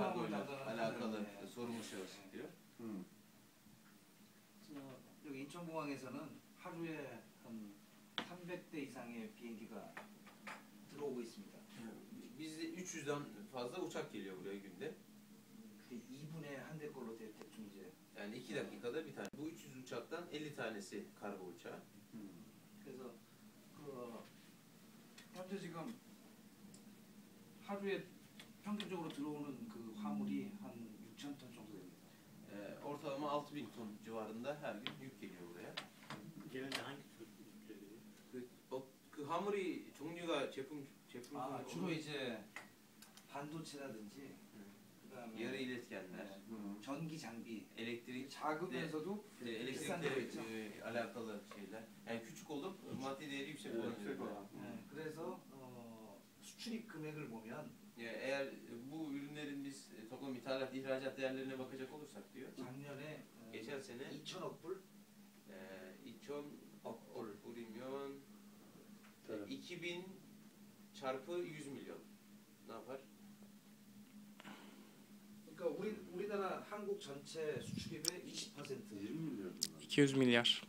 alakalı 사람이에요. sorumlu şahıs diyor. 음. 어, 여기 인천공항에서는 하루에 한 300대 이상의 비행기가 들어오고 있습니다. Bizde 300'den fazla uçak geliyor buraya günde. 그게 2분에 한 대 걸로 대- 대충 이제 Yani 2 dakikada bir tane. Bu 300 uçaktan 50 tanesi kargo uçağı. 음. 그래서 그 현재 지금 하루에 평균적으로 들어오는 그 화물이 한 6천 톤 정도 됩니다. Ee, ortalama 6000 ton civarında her gün yük geliyor buraya. Genelde hangi tür ürünleri geliyor? 그, 어, 그 화물이 종류가 제품 제품 아, 주로 이제 반도체라든지 그다음에 iletkenler, 음. 전기 장비 elektrik 작으면서도 e, 비싼 거 elektrikle 있죠. e, alakalı şeyler. Yani küçük olup maddi değeri yüksek Evet, olan yüksek ürünler. olan. 네, 그래서 어, 수출입 금액을 보면 Ya ihracat değerlerine bakacak olursak diyor. 작년에 어, Geçen sene 2천억 불 e, 2천 억불 불이면 Evet. 2000 çarpı 100 milyon. Ne yapar? 그러니까 우리 우리나라 한국 전체 수출입의 20% 20 milyar dolar. 200 milyar.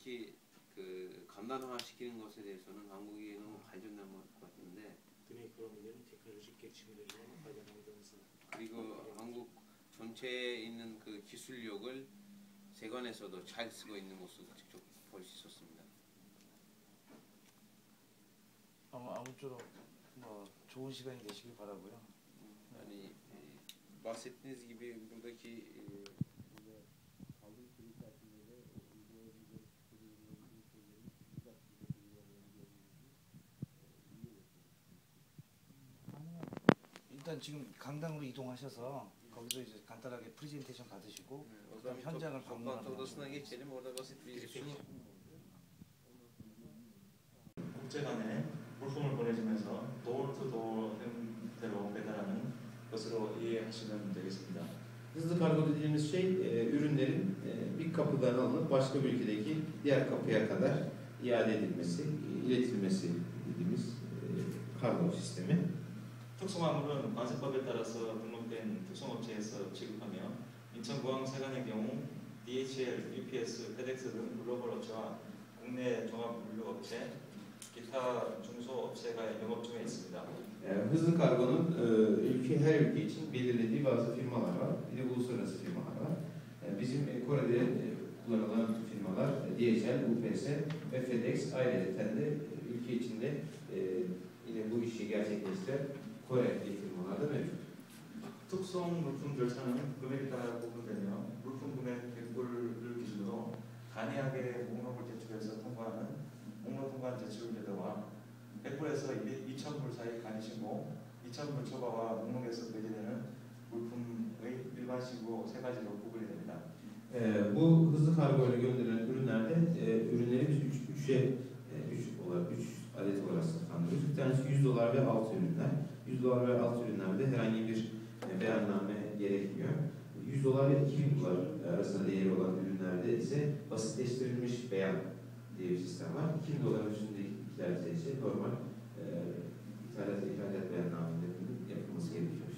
특히 그 간단 화시키는 것에 대해서는 한국이 너무 발전된 것 같은데 그리고 한국 전체에 있는 그 기술력을 세관에서도 잘 쓰고 있는 모습을 직접 볼 수 있었습니다. 어, 아무쪼록 뭐 좋은 시간이 되시길 바라고요. E, bahsettiğiniz gibi buradaki 일단 지금 강당으로 이동하셔서 거기서 이제 간단하게 프레젠테이션 받으시고 o zaman 현장을 방문하는 국제 간에 물품을 보내주면서 도어 투 도어 형태로 배달하는 것으로 이해하시면 되겠습니다. Hızlı kargo dediğimiz şey e, ürünlerin e, bir kapıdan alınıp başka bir ülkedeki diğer kapıya kadar iade edilmesi, e, iletilmesi dediğimiz e, kargo sistemi. 특수화물은 관세법에 따라서 등록된 특수업체에서 취급하며 인천공항 세관의 경우 DHL, UPS, 페덱스 등 글로벌 업체와 국내 종합물류업체, 기타 중소업체가 영업 중에 있습니다. E, hızlı kargonun e, ülke her ülke için belirlediği bazı firmalar var. Bir de uluslararası firmalar var. E, bizim e, Kore'de e, kullanılan firmalar e, DHL, UPS ve FedEx ayrıca de e, ülke içinde e, yine bu işi gerçekleştiren Firmalar da mevcut. 특성 물품 절차는 금액에 따라 구분되며 물품 금액 100불을 기준으로 간이하게 목록을 제출해서 통과하는 목록 통관 제출 제도와 100불에서 2,000불 사이 간이 신고 2,000불 초과와 목록에서 배제되는 물품의 일반시고 세 가지로 구분이 됩니다. Ee, bu hızlı kargo ile gönderilen ürünlerde e, ürünleri biz 3 üç, üçe tanesi 100 dolar ve altı ürünler. 100 dolar ve altı ürünlerde herhangi bir e, beyanname gerekmiyor. 100 dolar ve 2000 dolar e, arasında değeri olan ürünlerde ise basitleştirilmiş beyan diye bir sistem var. 2000 dolar üstündekiler ise normal e, ithalat, ithalat beyannamede yapılması gerekiyor.